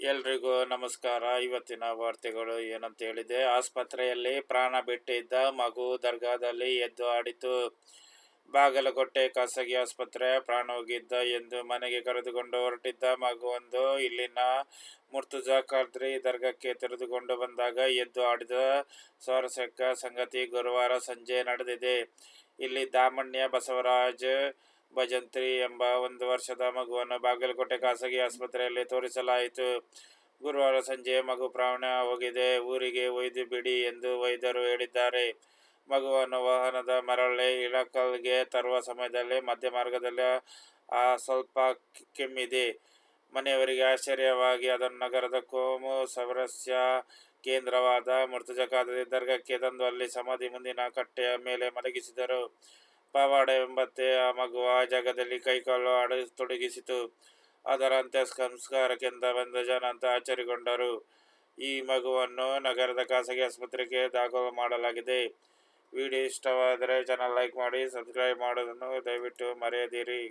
ಎಲ್ರಿಗೂ ನಮಸ್ಕಾರ. ಇವತ್ತಿನ ವಾರ್ತೆಗಳು ಏನಂತ ಹೇಳಿದೆ ಆಸ್ಪತ್ರೆಯಲ್ಲಿ ಪ್ರಾಣ ಬಿಟ್ಟಿದ್ದ ಮಗು ದರ್ಗಾದಲ್ಲಿ ಎದ್ದು ಆಡಿತು. ಬಾಗಲಕೋಟೆ ಖಾಸಗಿ ಆಸ್ಪತ್ರೆ ಪ್ರಾಣ ಹೋಗಿದ್ದ ಎಂದು ಮನೆಗೆ ಕರೆದುಕೊಂಡು ಹೊರಟಿದ್ದ ಮಗುವೊಂದು ಇಲ್ಲಿನ ಮುರ್ತುಜಾ ಖಾದ್ರಿ ದರ್ಗಾಕ್ಕೆ ತೆರೆದುಕೊಂಡು ಬಂದಾಗ ಎದ್ದು ಆಡಿದ ಸ್ವಾರಸ್ಯಕ ಸಂಗತಿ ಗುರುವಾರ ಸಂಜೆ ನಡೆದಿದೆ. ಇಲ್ಲಿ ದಾಮಣ್ಯ ಬಸವರಾಜ್ ಭಜಂತ್ರಿ ಎಂಬ ಒಂದು ವರ್ಷದ ಮಗುವನ್ನು ಬಾಗಲಕೋಟೆ ಖಾಸಗಿ ಆಸ್ಪತ್ರೆಯಲ್ಲಿ ತೋರಿಸಲಾಯಿತು. ಗುರುವಾರ ಸಂಜೆ ಮಗು ಪ್ರಾಣ ಹೋಗಿದೆ. ಊರಿಗೆ ಒಯ್ದು ಬಿಡಿ ಎಂದು ವೈದ್ಯರು ಹೇಳಿದ್ದಾರೆ. ಮಗುವನ್ನು ವಾಹನದ ಮರಳಿ ಇಳಕಲ್ಗೆ ತರುವ ಸಮಯದಲ್ಲಿ ಮಧ್ಯ ಮಾರ್ಗದಲ್ಲಿ ಆ ಸ್ವಲ್ಪ ಕೆಮ್ಮಿದೆ. ಮನೆಯವರಿಗೆ ಆಶ್ಚರ್ಯವಾಗಿ ಅದನ್ನು ನಗರದ ಕೋಮು ಸವರಸ್ಯ ಕೇಂದ್ರವಾದ ಮೃತಜಕಾದ ದರ್ಗಕ್ಕೆ ತಂದು ಅಲ್ಲಿ ಸಮಾಧಿ ಮುಂದಿನ ಕಟ್ಟೆಯ ಮೇಲೆ ಮಲಗಿಸಿದರು. ಪವಾಡ ಎಂಬಂತೆ ಆ ಮಗು ಆ ಜಾಗದಲ್ಲಿ ಕೈಕಾಲು ತೊಡಗಿಸಿತು ಅದರ ಅಂತ್ಯ ಸಂಸ್ಕಾರಕ್ಕೆಂದ ಬಂದ ಜನ ಅಂತ ಆಶ್ಚರ್ಯಗೊಂಡರು. ಈ ಮಗುವನ್ನು ನಗರದ ಖಾಸಗಿ ಆಸ್ಪತ್ರೆಗೆ ದಾಖಲು ಮಾಡಲಾಗಿದೆ. ವಿಡಿಯೋ ಇಷ್ಟವಾದರೆ ಚಾನಲ್ ಲೈಕ್ ಮಾಡಿ ಸಬ್ಸ್ಕ್ರೈಬ್ ಮಾಡೋದನ್ನು ದಯವಿಟ್ಟು ಮರೆಯದಿರಿ.